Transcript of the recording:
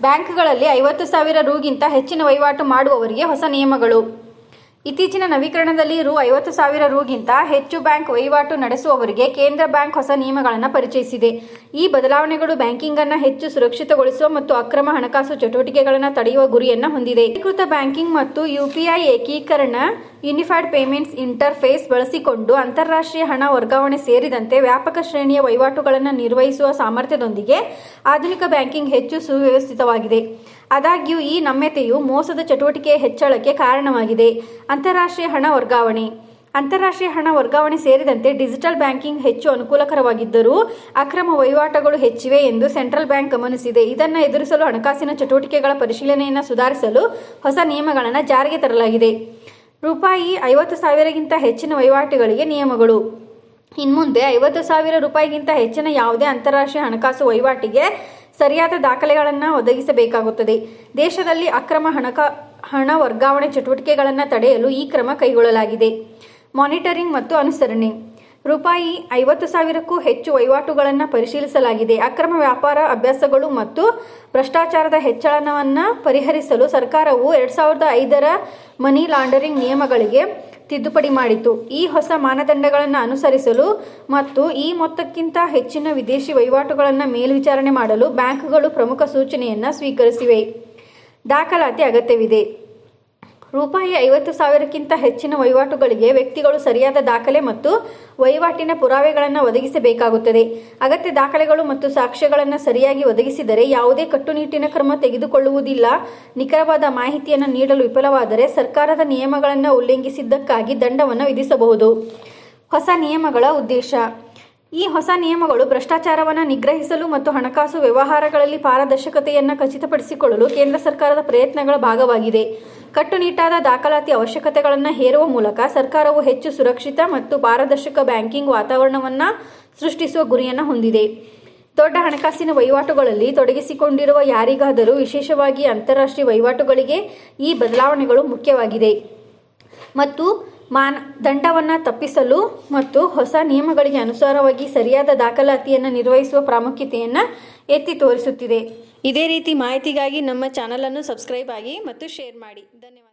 ಬ್ಯಾಂಕ್ಗಳಲ್ಲಿ ಐವತ್ತು ಸಾವಿರ ರೂಗಿಂತ ಹೆಚ್ಚಿನ ವಹಿವಾಟು ಮಾಡುವವರಿಗೆ ಹೊಸ ನಿಯಮಗಳು. ಇತ್ತೀಚಿನ ನವೀಕರಣದಲ್ಲಿ ರು ಐವತ್ತು ಸಾವಿರ ರೂಗಿಂತ ಹೆಚ್ಚು ಬ್ಯಾಂಕ್ ವಹಿವಾಟು ನಡೆಸುವವರಿಗೆ ಕೇಂದ್ರ ಬ್ಯಾಂಕ್ ಹೊಸ ನಿಯಮಗಳನ್ನು ಪರಿಚಯಿಸಿದೆ. ಈ ಬದಲಾವಣೆಗಳು ಬ್ಯಾಂಕಿಂಗ್ ಅನ್ನು ಹೆಚ್ಚು ಸುರಕ್ಷಿತಗೊಳಿಸುವ ಮತ್ತು ಅಕ್ರಮ ಹಣಕಾಸು ಚಟುವಟಿಕೆಗಳನ್ನು ತಡೆಯುವ ಗುರಿಯನ್ನು ಹೊಂದಿದೆ. ಏಕೀಕೃತ ಬ್ಯಾಂಕಿಂಗ್ ಮತ್ತು ಯುಪಿಐ ಏಕೀಕರಣ ಯೂನಿಫೈಡ್ ಪೇಮೆಂಟ್ಸ್ ಇಂಟರ್ಫೇಸ್ ಬಳಸಿಕೊಂಡು ಅಂತಾರಾಷ್ಟ್ರೀಯ ಹಣ ವರ್ಗಾವಣೆ ಸೇರಿದಂತೆ ವ್ಯಾಪಕ ಶ್ರೇಣಿಯ ವಹಿವಾಟುಗಳನ್ನು ನಿರ್ವಹಿಸುವ ಸಾಮರ್ಥ್ಯದೊಂದಿಗೆ ಆಧುನಿಕ ಬ್ಯಾಂಕಿಂಗ್ ಹೆಚ್ಚು ಸುವ್ಯವಸ್ಥಿತವಾಗಿದೆ. ಆದಾಗ್ಯೂ, ಈ ನಮ್ಯತೆಯು ಮೋಸದ ಚಟುವಟಿಕೆಯ ಹೆಚ್ಚಳಕ್ಕೆ ಕಾರಣವಾಗಿದೆ. ಅಂತಾರಾಷ್ಟ್ರೀಯ ಹಣ ವರ್ಗಾವಣೆ. ಅಂತಾರಾಷ್ಟ್ರೀಯ ಹಣ ವರ್ಗಾವಣೆ ಸೇರಿದಂತೆ ಡಿಜಿಟಲ್ ಬ್ಯಾಂಕಿಂಗ್ ಹೆಚ್ಚು ಅನುಕೂಲಕರವಾಗಿದ್ದರೂ ಅಕ್ರಮ ವಹಿವಾಟುಗಳು ಹೆಚ್ಚಿವೆ ಎಂದು ಸೆಂಟ್ರಲ್ ಬ್ಯಾಂಕ್ ಗಮನಿಸಿದೆ. ಇದನ್ನು ಎದುರಿಸಲು ಹಣಕಾಸಿನ ಚಟುವಟಿಕೆಗಳ ಪರಿಶೀಲನೆಯನ್ನು ಸುಧಾರಿಸಲು ಹೊಸ ನಿಯಮಗಳನ್ನು ಜಾರಿಗೆ ತರಲಾಗಿದೆ. ರೂಪಾಯಿ ಐವತ್ತು ಸಾವಿರಗಿಂತ ಹೆಚ್ಚಿನ ವಹಿವಾಟುಗಳಿಗೆ ನಿಯಮಗಳು. ಇನ್ಮುಂದೆ ಐವತ್ತು ಸಾವಿರ ರೂಪಾಯಿಗಿಂತ ಹೆಚ್ಚಿನ ಯಾವುದೇ ಅಂತಾರಾಷ್ಟ್ರೀಯ ಹಣಕಾಸು ವಹಿವಾಟಿಗೆ ಸರಿಯಾದ ದಾಖಲೆಗಳನ್ನು ಒದಗಿಸಬೇಕಾಗುತ್ತದೆ. ದೇಶದಲ್ಲಿ ಅಕ್ರಮ ಹಣಕಾ, ಹಣ ವರ್ಗಾವಣೆ ಚಟುವಟಿಕೆಗಳನ್ನು ತಡೆಯಲು ಈ ಕ್ರಮ ಕೈಗೊಳ್ಳಲಾಗಿದೆ. ಮಾನಿಟರಿಂಗ್ ಮತ್ತು ಅನುಸರಣೆ. ರೂಪಾಯಿ ಐವತ್ತು ಸಾವಿರಕ್ಕೂ ಹೆಚ್ಚು ವಹಿವಾಟುಗಳನ್ನು ಪರಿಶೀಲಿಸಲಾಗಿದೆ. ಅಕ್ರಮ ವ್ಯಾಪಾರ ಅಭ್ಯಾಸಗಳು ಮತ್ತು ಭ್ರಷ್ಟಾಚಾರದ ಹೆಚ್ಚಳವನ್ನು ಪರಿಹರಿಸಲು ಸರ್ಕಾರವು ಎರಡು ಸಾವಿರದ ಐದರ ಮನಿ ಲಾಂಡರಿಂಗ್ ನಿಯಮಗಳಿಗೆ ತಿದ್ದುಪಡಿ ಮಾಡಿತು ಈ ಹೊಸ ಮಾನದಂಡಗಳನ್ನು ಅನುಸರಿಸಲು ಮತ್ತು ಈ ಮೊತ್ತಕ್ಕಿಂತ ಹೆಚ್ಚಿನ ವಿದೇಶಿ ವಹಿವಾಟುಗಳನ್ನು ಮೇಲ್ವಿಚಾರಣೆ ಮಾಡಲು ಬ್ಯಾಂಕ್ಗಳು ಪ್ರಮುಖ ಸೂಚನೆಯನ್ನು ಸ್ವೀಕರಿಸಿವೆ. ದಾಖಲಾತಿ ಅಗತ್ಯವಿದೆ. ರೂಪಾಯಿ ಐವತ್ತು ಸಾವಿರಕ್ಕಿಂತ ಹೆಚ್ಚಿನ ವಹಿವಾಟುಗಳಿಗೆ ವ್ಯಕ್ತಿಗಳು ಸರಿಯಾದ ದಾಖಲೆ ಮತ್ತು ವಹಿವಾಟಿನ ಪುರಾವೆಗಳನ್ನು ಒದಗಿಸಬೇಕಾಗುತ್ತದೆ. ಅಗತ್ಯ ದಾಖಲೆಗಳು ಮತ್ತು ಸಾಕ್ಷ್ಯಗಳನ್ನು ಸರಿಯಾಗಿ ಒದಗಿಸಿದರೆ ಯಾವುದೇ ಕಟ್ಟುನಿಟ್ಟಿನ ಕ್ರಮ ತೆಗೆದುಕೊಳ್ಳುವುದಿಲ್ಲ. ನಿಖರವಾದ ಮಾಹಿತಿಯನ್ನು ನೀಡಲು ವಿಫಲವಾದರೆ ಸರ್ಕಾರದ ನಿಯಮಗಳನ್ನು ಉಲ್ಲಂಘಿಸಿದ್ದಕ್ಕಾಗಿ ದಂಡವನ್ನು ವಿಧಿಸಬಹುದು. ಹೊಸ ನಿಯಮಗಳ ಉದ್ದೇಶ. ಈ ಹೊಸ ನಿಯಮಗಳು ಭ್ರಷ್ಟಾಚಾರವನ್ನು ನಿಗ್ರಹಿಸಲು ಮತ್ತು ಹಣಕಾಸು ವ್ಯವಹಾರಗಳಲ್ಲಿ ಪಾರದರ್ಶಕತೆಯನ್ನು ಖಚಿತಪಡಿಸಿಕೊಳ್ಳಲು ಕೇಂದ್ರ ಸರ್ಕಾರದ ಪ್ರಯತ್ನಗಳ ಭಾಗವಾಗಿದೆ. ಕಟ್ಟುನಿಟ್ಟಾದ ದಾಖಲಾತಿ ಅವಶ್ಯಕತೆಗಳನ್ನು ಹೇರುವ ಮೂಲಕ ಸರ್ಕಾರವು ಹೆಚ್ಚು ಸುರಕ್ಷಿತ ಮತ್ತು ಪಾರದರ್ಶಕ ಬ್ಯಾಂಕಿಂಗ್ ವಾತಾವರಣವನ್ನು ಸೃಷ್ಟಿಸುವ ಗುರಿಯನ್ನು ಹೊಂದಿದೆ. ದೊಡ್ಡ ಹಣಕಾಸಿನ ವಹಿವಾಟುಗಳಲ್ಲಿ ತೊಡಗಿಸಿಕೊಂಡಿರುವ ಯಾರಿಗಾದರೂ ವಿಶೇಷವಾಗಿ ಅಂತಾರಾಷ್ಟ್ರೀಯ ವಹಿವಾಟುಗಳಿಗೆ ಈ ಬದಲಾವಣೆಗಳು ಮುಖ್ಯವಾಗಿದೆ. ಮತ್ತು ಮಾನ ದಂಡವನ್ನು ತಪ್ಪಿಸಲು ಮತ್ತು ಹೊಸ ನಿಯಮಗಳಿಗೆ ಅನುಸಾರವಾಗಿ ಸರಿಯಾದ ದಾಖಲಾತಿಯನ್ನು ನಿರ್ವಹಿಸುವ ಪ್ರಾಮುಖ್ಯತೆಯನ್ನು ಎತ್ತಿ ತೋರಿಸುತ್ತಿದೆ. ಇದೇ ರೀತಿ ಮಾಹಿತಿಗಾಗಿ ನಮ್ಮ ಚಾನಲನ್ನು ಸಬ್ಸ್ಕ್ರೈಬ್ ಆಗಿ ಮತ್ತು ಶೇರ್ ಮಾಡಿ. ಧನ್ಯವಾದ.